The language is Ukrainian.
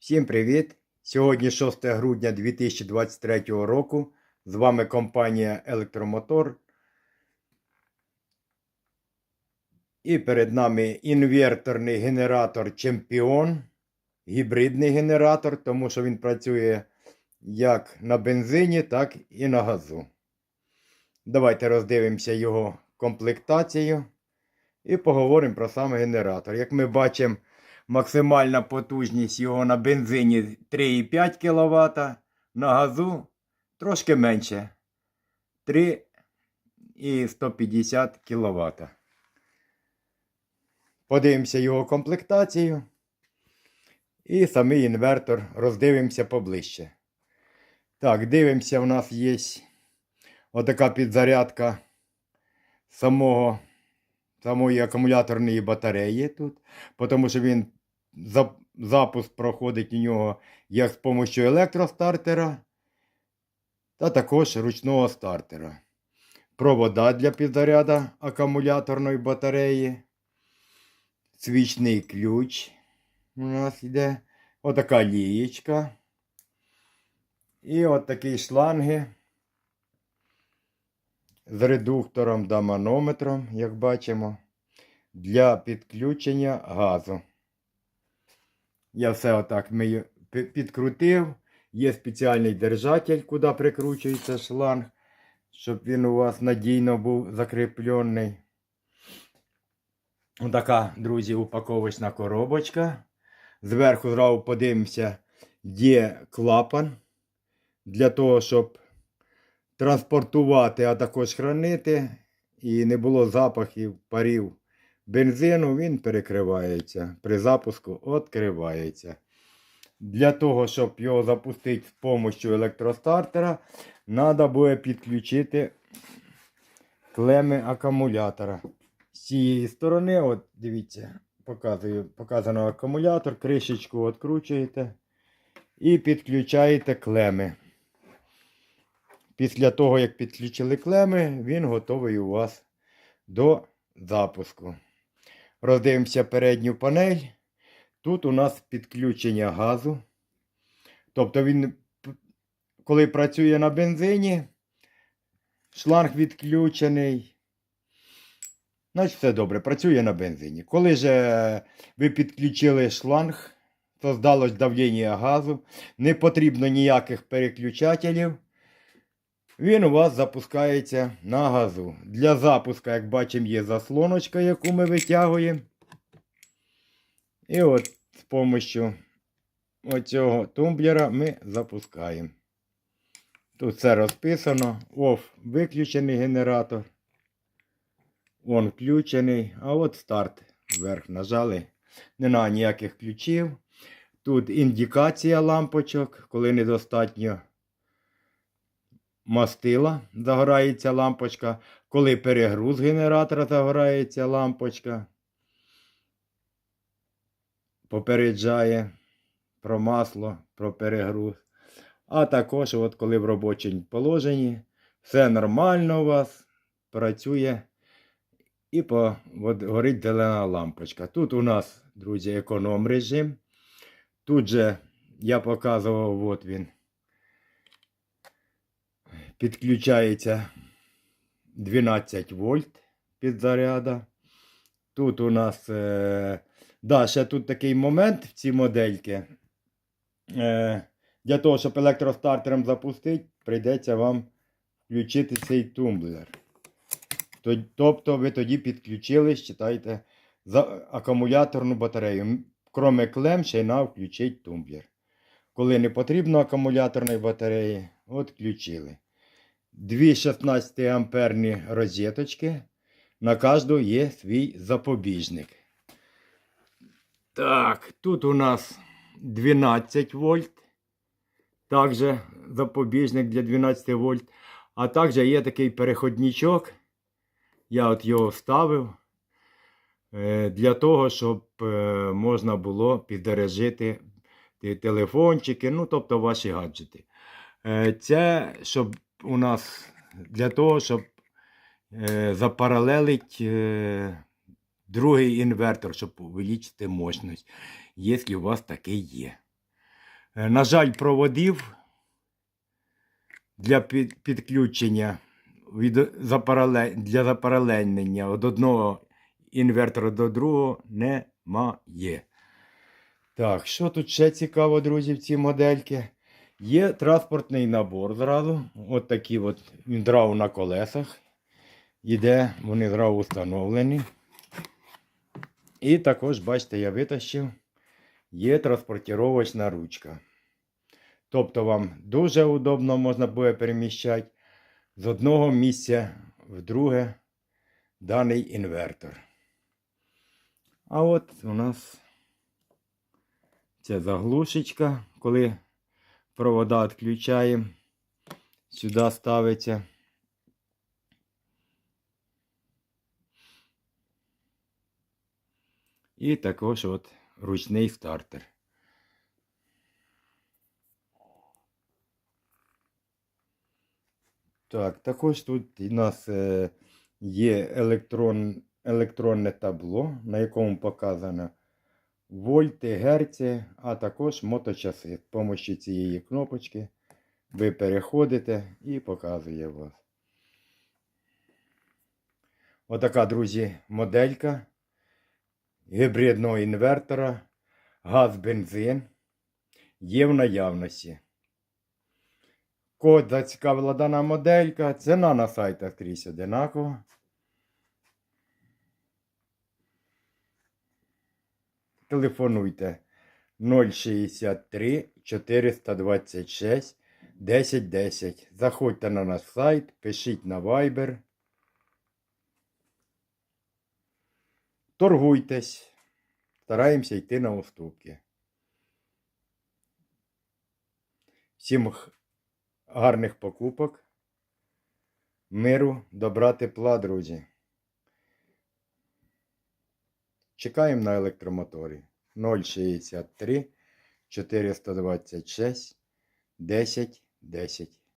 Всім привіт! Сьогодні 6 грудня 2023 року. З вами компанія Електромотор. І перед нами інверторний генератор Чемпіон. Гібридний генератор, тому що він працює як на бензині, так і на газу. Давайте роздивимося його комплектацію і поговоримо про сам генератор. Як ми бачимо, максимальна потужність його на бензині 3,5 кВт, на газу трошки менше 3,150 кВт. Подивимося його комплектацію. І самий інвертор роздивимося поближче. Так, дивимося, у нас є отака підзарядка самого, самої акумуляторної батареї тут, тому що він запуск проходить у нього як з допомогою електростартера, та також ручного стартера. Провода для підзаряду акумуляторної батареї. Свічний ключ у нас йде. Отака лієчка. І от такі шланги з редуктором та манометром, як бачимо, для підключення газу. Я все отак ми пі- підкрутив. Є спеціальний держатель, куди прикручується шланг, щоб він у вас надійно був закріплений. Отака, друзі, упаковочна коробочка. Зверху зразу подивимося, є клапан для того, щоб транспортувати, а також хранити. І не було запахів, парів бензину, він перекривається. При запуску відкривається. Для того, щоб його запустити з допомогою електростартера, треба буде підключити клеми акумулятора. З цієї сторони, от дивіться, показую, показано акумулятор, кришечку відкручуєте і підключаєте клеми. Після того, як підключили клеми, він готовий у вас до запуску. Роздивимося передню панель. Тут у нас підключення газу. Тобто він, коли працює на бензині, шланг відключений. Значить, все добре, працює на бензині. Коли же ви підключили шланг, то здалось давлення газу, не потрібно ніяких переключателів. Він у вас запускається на газу. Для запуска, як бачимо, є заслоночка, яку ми витягуємо. І от з допомогою оцього тумблера ми запускаємо. Тут все розписано. Off виключений генератор. Он включений. А от старт. Вверх нажали. Нема ніяких ключів. Тут індикація лампочок, коли недостатньо мастила, загорається лампочка. Коли перегруз генератора, загорається лампочка. Попереджає про масло, про перегруз. А також, от коли в робочому положенні, все нормально у вас, працює і по, от, горить зелена лампочка. Тут у нас, друзі, економ режим. Тут же я показував, от він. Підключається 12 вольт підзаряда. Тут у нас. Е, да, ще тут такий момент в цій модельки. Е, для того, щоб електростартером запустити, прийдеться вам включити цей тумблер. Тобто ви тоді підключили, считайте, за акумуляторну батарею. Кроме клем, ще й на включить тумблер. Коли не потрібно акумуляторної батареї, от включили. Дві 16 амперні розеточки. На кожну є свій запобіжник. Так, тут у нас 12 вольт. Також запобіжник для 12 вольт. А також є такий переходничок. Я от його вставив е, для того, щоб е, можна було підзаряджити ті телефончики, ну, тобто ваші гаджети. Е, Це щоб у нас для того, щоб е, запаралелить е, другий інвертор, щоб увеличити мощність, якщо у вас такий є. Е, На жаль, проводів для під- підключення від для запаралельнення від одного інвертора до другого немає. Так, що тут ще цікаво, друзі, в цій модельки? Є транспортний набор зразу. От такі от він зразу на колесах. Іде, вони зразу встановлені. І також, бачите, я витащив, є транспортировочна ручка. Тобто вам дуже удобно можна буде переміщати з одного місця в друге даний інвертор. А от у нас це заглушечка, коли провода відключаємо, сюди ставиться. І також от ручний стартер. Так, також тут у нас е, є електрон, електронне табло, на якому показано вольти, герці, а також моточаси. З допомогою цієї кнопочки ви переходите і показує вас. Отака, друзі, моделька гібридного інвертора, газ, бензин є в наявності. Код зацікавила дана моделька. Ціна на сайтах скрізь одинакова. Телефонуйте 063 426 1010. Заходьте на наш сайт, пишіть на Viber. Торгуйтесь. Стараємося йти на уступки. Всім гарних покупок. Миру, добра, тепла, друзі. Чекаємо на електромоторі 063 426 10 10.